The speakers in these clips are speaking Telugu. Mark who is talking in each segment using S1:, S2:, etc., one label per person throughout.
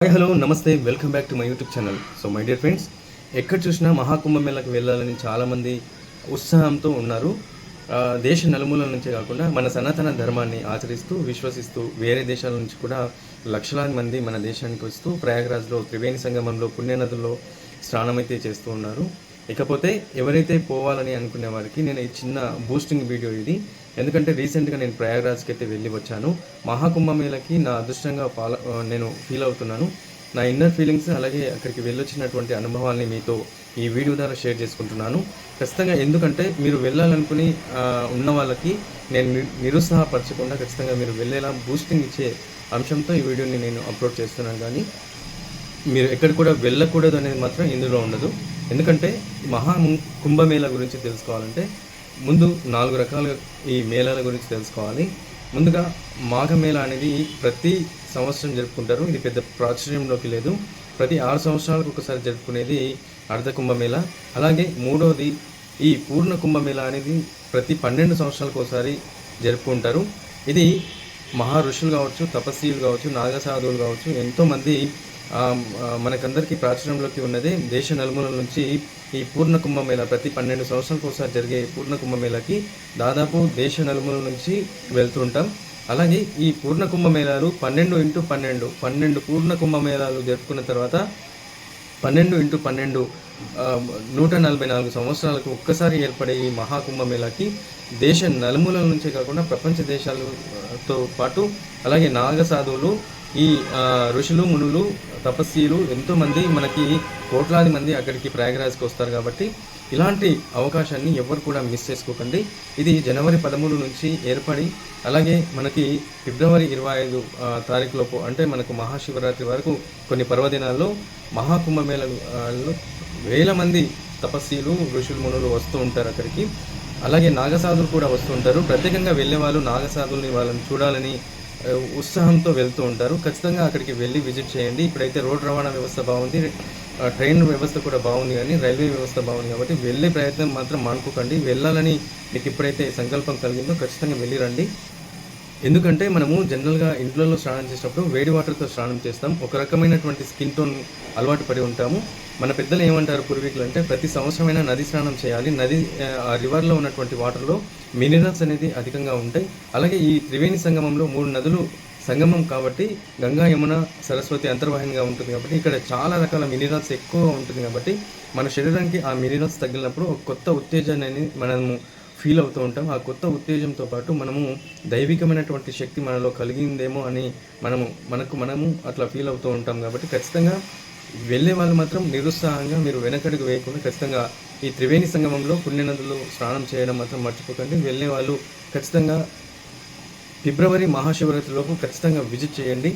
S1: Hi hello namaste welcome back to my YouTube channel. So my dear friends ఎక్కడ చూసినా మహాకుంభమేళకు వెళ్ళాలని చాలామంది ఉత్సాహంతో ఉన్నారు. దేశ నలుమూలల నుంచే కాకుండా మన సనాతన ధర్మాన్ని ఆచరిస్తూ విశ్వసిస్తూ వేరే దేశాల నుంచి కూడా లక్షలాది మంది మన దేశానికి వస్తూ ప్రయాగరాజ్లో త్రివేణి సంగమంలో పుణ్యనదుల్లో స్నానమైతే చేస్తూ ఉన్నారు. ఇకపోతే ఎవరైతే పోవాలని అనుకునే వారికి నేను ఈ చిన్న బూస్టింగ్ వీడియో ఇది. ఎందుకంటే రీసెంట్గా నేను ప్రయాగరాజ్కి అయితే వెళ్ళి వచ్చాను. మహాకుంభమేళకి నా అదృష్టంగా ఫాల నేను ఫీల్ అవుతున్నాను. నా ఇన్నర్ ఫీలింగ్స్ అలాగే అక్కడికి వెళ్ళొచ్చినటువంటి అనుభవాల్ని మీతో ఈ వీడియో ద్వారా షేర్ చేసుకుంటున్నాను. ఖచ్చితంగా ఎందుకంటే మీరు వెళ్ళాలనుకుని ఉన్న వాళ్ళకి నేను నిరుత్సాహపరచకుండా ఖచ్చితంగా మీరు వెళ్ళేలా బూస్టింగ్ ఇచ్చే అంశంతో ఈ వీడియోని నేను అప్లోడ్ చేస్తున్నాను. కానీ మీరు ఎక్కడ కూడా వెళ్ళకూడదు అనేది మాత్రం ఇందులో ఉండదు. ఎందుకంటే మహా కుంభమేళ కుంభమేళా గురించి తెలుసుకోవాలంటే ముందు నాలుగు రకాల ఈ మేళాల గురించి తెలుసుకోవాలి. ముందుగా మాఘమేళ అనేది ప్రతి సంవత్సరం జరుపుకుంటారు. ఇది పెద్ద ప్రాచుర్యంలోకి లేదు. ప్రతి ఆరు సంవత్సరాలకు ఒకసారి జరుపుకునేది అర్ధ కుంభమేళ. అలాగే మూడవది ఈ పూర్ణ కుంభమేళ అనేది ప్రతి పన్నెండు సంవత్సరాలకు ఒకసారి జరుపుకుంటారు. ఇది మహా ఋషులు కావచ్చు తపస్వీలు కావచ్చు నాగసాధువులు కావచ్చు ఎంతోమంది మనకందరికీ ప్రాచుర్యంలోకి ఉన్నది దేశ నలుమూలల నుంచి ఈ పూర్ణ కుంభమేళ ప్రతి పన్నెండు సంవత్సరాలకు ఒకసారి జరిగే పూర్ణ కుంభమేళకి దాదాపు దేశ నలుమూలల నుంచి వెళ్తుంటాం. అలాగే ఈ పూర్ణ కుంభమేళాలు పన్నెండు ఇంటూ పన్నెండు పన్నెండు పూర్ణ కుంభమేళాలు జరుపుకున్న తర్వాత పన్నెండు ఇంటూ పన్నెండు నూట నలభై నాలుగు సంవత్సరాలకు ఒక్కసారి ఏర్పడే ఈ మహాకుంభమేళాకి దేశ నలుమూలల నుంచే కాకుండా ప్రపంచ దేశాలతో పాటు అలాగే నాగ సాధువులు ఈ ఋషులు మునులు తపస్సులు ఎంతోమంది మనకి కోట్లాది మంది అక్కడికి ప్రయాగరాజ్కి వస్తారు కాబట్టి ఇలాంటి అవకాశాన్ని ఎవరు కూడా మిస్ చేసుకోకండి. ఇది జనవరి పదమూడు నుంచి ఏర్పడి అలాగే మనకి ఫిబ్రవరి ఇరవై ఐదు తారీఖులోపు అంటే మనకు మహాశివరాత్రి వరకు కొన్ని పర్వదినాల్లో మహాకుంభమేళలో వేల మంది తపస్సులు ఋషులు మునులు వస్తూ ఉంటారు అక్కడికి. అలాగే నాగసాధులు కూడా వస్తూ ఉంటారు. ప్రత్యేకంగా వెళ్ళే వాళ్ళు నాగసాధుల్ని వాళ్ళని చూడాలని ఉత్సాహంతో వెళ్తూ ఉంటారు. ఖచ్చితంగా అక్కడికి వెళ్ళి విజిట్ చేయండి. ఇప్పుడైతే రోడ్ రవాణా వ్యవస్థ బాగుంది. ట్రైన్ వ్యవస్థ కూడా బాగుంది కానీ రైల్వే వ్యవస్థ బాగుంది కాబట్టి వెళ్ళే ప్రయత్నం మాత్రం మానుకోకండి. వెళ్ళాలని మీకు ఎప్పుడైతే సంకల్పం కలిగిందో ఖచ్చితంగా వెళ్ళి రండి. ఎందుకంటే మనము జనరల్గా ఇంట్లో స్నానం చేసినప్పుడు వేడి వాటర్తో స్నానం చేస్తాం. ఒక రకమైనటువంటి స్కిన్ టోన్ అలవాటు పడి ఉంటాము. మన పెద్దలు ఏమంటారు పూర్వీకులు అంటే ప్రతి సంవత్సరమైనా నది స్నానం చేయాలి. నది ఆ, రివర్లో ఉన్నటువంటి వాటర్లో మినరల్స్ అనేది అధికంగా ఉంటాయి. అలాగే ఈ త్రివేణి సంగమంలో మూడు నదులు సంగమం కాబట్టి గంగా యమున సరస్వతి అంతర్వాహినిగా ఉంటుంది కాబట్టి ఇక్కడ చాలా రకాల మినరల్స్ ఎక్కువ ఉంటుంది కాబట్టి మన శరీరానికి ఆ మినరల్స్ తగిలినప్పుడు ఒక కొత్త ఉత్తేజాన్ని మనము ఫీల్ అవుతూ ఉంటాం. ఆ కొత్త ఉత్తేజంతో పాటు మనము దైవికమైనటువంటి శక్తి మనలో కలిగిందేమో అని మనము మనకు మనము అట్లా ఫీల్ అవుతూ ఉంటాం కాబట్టి ఖచ్చితంగా వెళ్ళే వాళ్ళు మాత్రం నిరుత్సాహంగా మీరు వెనకడుగు వేయకుండా ఖచ్చితంగా ఈ త్రివేణి సంగమంలో పుణ్యనదులు స్నానం చేయడం మాత్రం మర్చిపోకండి. వెళ్ళే వాళ్ళు ఖచ్చితంగా ఫిబ్రవరి మహాశివరాత్రిలోపు ఖచ్చితంగా విజిట్ చేయండి.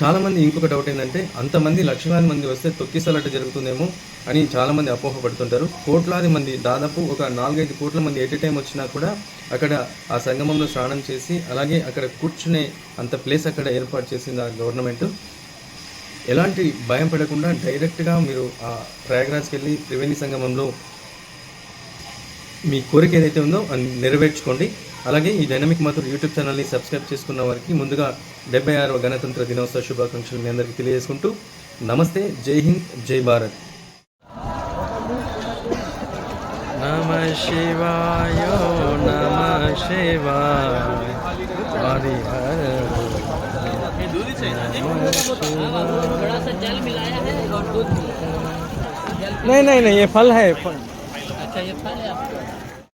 S1: చాలామంది ఇంకొక డౌట్ ఏంటంటే అంతమంది లక్షలాది మంది వస్తే తొక్కిసలాట జరుగుతుందేమో అని చాలామంది అపోహపడుతుంటారు కోట్లాది మంది దాదాపు ఒక నాలుగైదు కోట్ల మంది ఎట్ టైం వచ్చినా కూడా అక్కడ ఆ సంగమంలో స్నానం చేసి అలాగే అక్కడ కూర్చునే అంత ప్లేస్ అక్కడ ఏర్పాటు చేసింది ఆ గవర్నమెంట్. ఎలాంటి భయం పడకుండా డైరెక్ట్గా మీరు ఆ ప్రయాగరాజ్కి వెళ్ళి త్రివేణి సంగమంలో మీ కోరిక ఏదైతే ఉందో అది నెరవేర్చుకోండి. అలాగే ఈ డైనమిక్ మాత్రం యూట్యూబ్ ఛానల్ని సబ్స్క్రైబ్ చేసుకున్న వారికి ముందుగా డెబ్బై ఆరవ గణతంత్ర దినోత్సవ శుభాకాంక్షలు మీ అందరికీ తెలియజేసుకుంటూ నమస్తే జై హింద్ జై భారత్ నమ శివాయ నమ శివాయ హరిహర
S2: थोड़ा सा जल मिलाया है और दूध मिलाया है
S1: नहीं नहीं नहीं ये फल है फल
S2: अच्छा ये फल है आपको